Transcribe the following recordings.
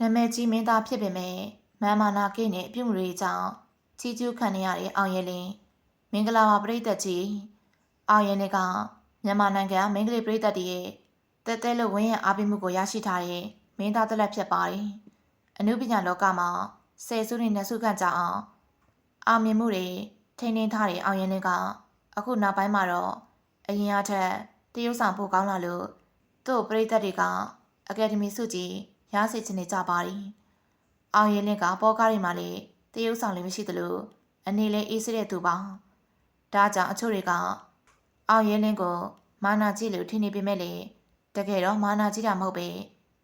နာမည်ကြီးမင်းသားဖြစ်ပေမဲ့မန်မာနာကိနဲ့အပြုတ်မှုတွေကြောင့်ကြီးကျူးခံနေရတဲ့အောင်ရဲလင်းမင်္ဂလာပါပရိသတ်ကြီးအောင်ရဲလင်းကမြန်မာနိုင်ငံမင်္ဂလိပရိသတ်တွေရဲ့တက်တဲလို့ဝင်းရအားပေးမှုကိုရရှိထားတဲ့မင်းသားတစ်လက်ဖြစ်ပါတယ်အနုပညာလောကမှာဆယ်စုနှစ်နှစ်စုခန့်ကြာအောင်အောင်မြင်မှုတွေထိန်းသိမ်းထားတဲ့အောင်ရဲလင်းကအခုနောက်ပိုင်းမှာတော့အရင်အထက်တရုတ်ဆောင်ပို့ကောင်းလာလို့သူ့ပရိသတ်တွေကအကယ်ဒမီစုကြည် ရစေချင်နေကြပါတယ်။အောင်ရင်လင်းကပေါ်ကားတွေမှာလေတရုတ်ဆောင်လည်းမရှိသလိုအနေလည်းအေးစတဲ့သူပါ။ဒါကြောင့်အချို့တွေကအောင်ရင်လင်းကိုမာနာကြီးလို့ထင်နေပေမဲ့လေတကယ်တော့မာနာကြီးတာမဟုတ်ပဲ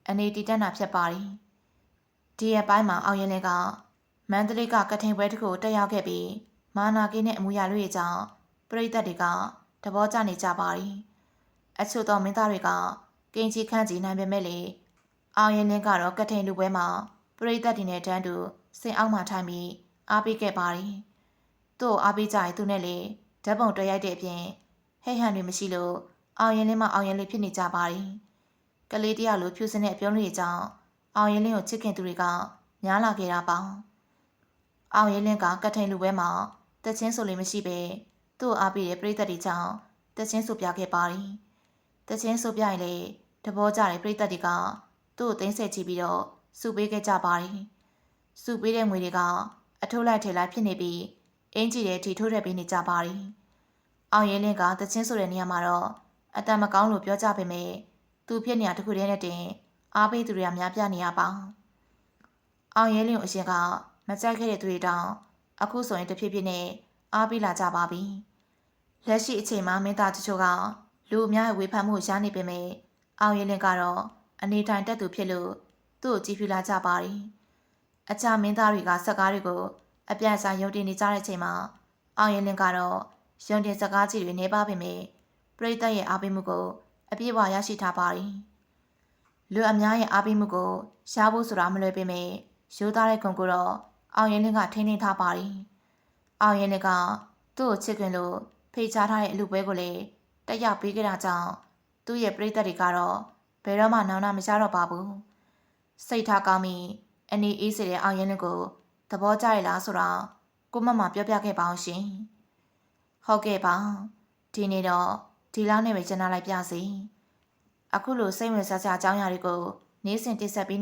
အနေတည်တတ်တာဖြစ်ပါတယ်။ဒီရက်ပိုင်းမှာအောင်ရင်လင်းကမန္တလေးကကထိန်ပွဲတစ်ခုတက်ရောက်ခဲ့ပြီးမာနာကင်းနဲ့အမူအရာတွေကြောင့်ပရိသတ်တွေကသဘောကျနေကြပါတယ်။အချို့သောမင်းသားတွေကကင်းကြီးခန့်ကြီးနိုင်ပေမဲ့လေ အောင်ရင်လင်းကတော့ကထိန်လူပွဲမှာပရိသတ်တွေနဲ့တန်းတူစင်အောက်မှထိုင်ပြီးအားပေးခဲ့ပါတယ်။သူ့ကိုအားပေးကြရင်သူနဲ့လေဓာတ်ပုံတွေ့ရိုက်တဲ့အပြင်ဟဲ့ဟန်တွေမရှိလို့အောင်ရင်လင်းမအောင်ရင်လေးဖြစ်နေကြပါတယ်။ကလေးတယောက်လိုဖြူစင်တဲ့အပြုံးလေးကြောင့်အောင်ရင်လင်းကိုချစ်ခင်သူတွေကများလာခဲ့တာပါ။အောင်ရင်လင်းကကထိန်လူပွဲမှာတချင်းဆိုလို့မရှိပဲသူ့ကိုအားပေးတဲ့ပရိသတ်တွေကြောင့်တချင်းဆိုပြခဲ့ပါတယ်။တချင်းဆိုပြရင်လေတဘောကြတဲ့ပရိသတ်တွေက သူ့ကိုသိမ်းဆက်ကြည့်ပြီးတော့စုပေးခဲ့ကြပါတယ်။စုပေးတဲ့ငွေတွေကအထုတ်လိုက်ထဲလိုက်ဖြစ်နေပြီးအင်ကြီးတဲ့ထီထိုးရက်ပေးနေကြပါတယ်။အောင်ရင်လင်းကတချင်းဆိုတဲ့နေရာမှာတော့အတန်မကောင်းလို့ပြောကြပေမဲ့သူဖြစ်နေရတခုတည်းနဲ့တင်အားပေးသူတွေကများပြနေရပါ။အောင်ရဲလင်းကိုအရင်ကမကြိုက်ခဲ့တဲ့သူတွေတောင်အခုဆိုရင်တဖြည်းဖြည်းနဲ့အားပေးလာကြပါပြီ။လက်ရှိအချိန်မှာမင်းသားတချို့ကလူအများရဲ့ဝေဖန်မှုရနေပေမဲ့အောင်ရဲလင်းကတော့ အနေထိုင်တက်သူဖြစ်လို့သူ့ကိုကြည့်ပြလာကြပါတယ်။အကြမင်းသားတွေကစကားတွေကိုအပြတ်အစားယုံတင်နေကြတဲ့အချိန်မှာအောင်ရဲလင်းကတော့ယုံတင်စကားကြီးတွေနေပါပေမဲ့ပရိသတ်ရဲ့အားပေးမှုကို အပြည့်အဝရရှိထားပါတယ်။လူအများရဲ့အားပေးမှုကိုရှားဖို့ဆိုတာမလွယ်ပေမဲ့ရိုးသားတဲ့ဂုဏ်ကိုတော့အောင်ရင်လင်းကထိန်းသိမ်းထားပါတယ်။အောင်ရင်လင်းကသူ့ကိုချစ်ခင်လို့ဖိတ်ကြားထားတဲ့အလူပွဲကိုလည်းတက်ရောက်ပေးခဲ့တာကြောင့်သူ့ရဲ့ပရိသတ်တွေကတော့ ဘယ်တော့မှနောင်နာမရတော့ပါဘူး။စိတ်ထားကောင်းပြီးအနေအေးစေတဲ့အောင်ရင်လင်းကိုသဘောကျရလားဆိုတာကိုမမပြောပြခဲ့ပါအောင်ရှင်။ဟုတ်ကဲ့ပါ။ဒီနေ့တော့ဒီလောက်နဲ့ပဲကျန်လာလိုက်ပြစီအခုလိုစိတ်ဝင်စားစရာအကြောင်းအရာတွေကိုနေ့စဉ်တင်ဆက်ပေးနေ